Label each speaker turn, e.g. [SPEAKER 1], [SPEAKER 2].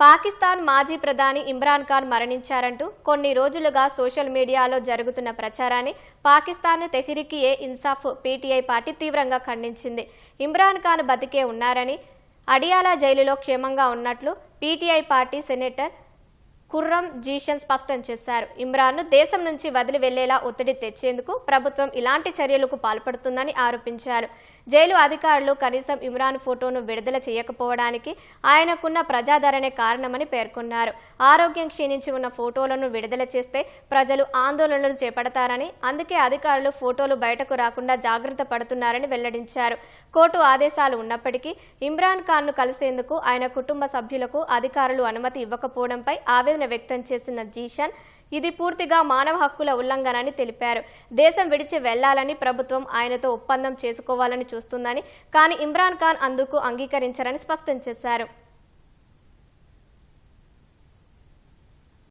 [SPEAKER 1] పాకిస్తాన్ మాజీ ప్రధాని ఇమ్రాన్ ఖాన్ మరణించారంటూ కొన్ని రోజులుగా సోషల్ మీడియాలో జరుగుతున్న ప్రచారాన్ని పాకిస్తాన్ తెహ్రికి ఏ ఇన్సాఫ్ పీటీఐ పార్టీ తీవ్రంగా ఖండించింది. ఇమ్రాన్ ఖాన్ బతికే ఉన్నారని అడియాలా జైలులో క్షేమంగా ఉన్నట్లు PTI party senator Khurram Zeeshan స్పష్టం చేశారు. ఇమ్రాన్ను దేశం నుంచి వదిలి వెళ్ళేలా ఒత్తిడి తెచ్చేందుకు ప్రభుత్వం ఇలాంటి చర్యలకు పాల్పడుతుందని ఆరోపించారు. జైలు అధికారులు కనీసం ఇమ్రాన్ ఫోటోను విడుదల చేయకపోవడానికి ఆయనకున్న ప్రజాదరణే కారణమని పేర్కొన్నారు. ఆరోగ్యం క్షీణించి ఉన్న ఫోటోలను విడుదల చేస్తే ప్రజలు ఆందోళనలు చేపడతారని అందుకే అధికారులు ఫోటోలు బయటకు రాకుండా జాగ్రత్త పడుతున్నారని వెల్లడించారు. కోర్టు ఆదేశాలు ఉన్నప్పటికీ ఇమ్రాన్ ఖాన్ను కలిసేందుకు ఆయన కుటుంబ సభ్యులకు అధికారులు అనుమతి ఇవ్వకపోవడంపై ఆవేదన వ్యక్తం చేసిన జీషన్ ఇది పూర్తిగా మానవ హక్కుల ఉల్లంఘనని తెలిపారు. దేశం విడిచి వెళ్ళాలని ప్రభుత్వం ఆయనతో ఒప్పందం చేసుకోవాలని చూస్తుందని కానీ ఇమ్రాన్ ఖాన్ అందుకు అంగీకరించారని స్పష్టం చేశారు.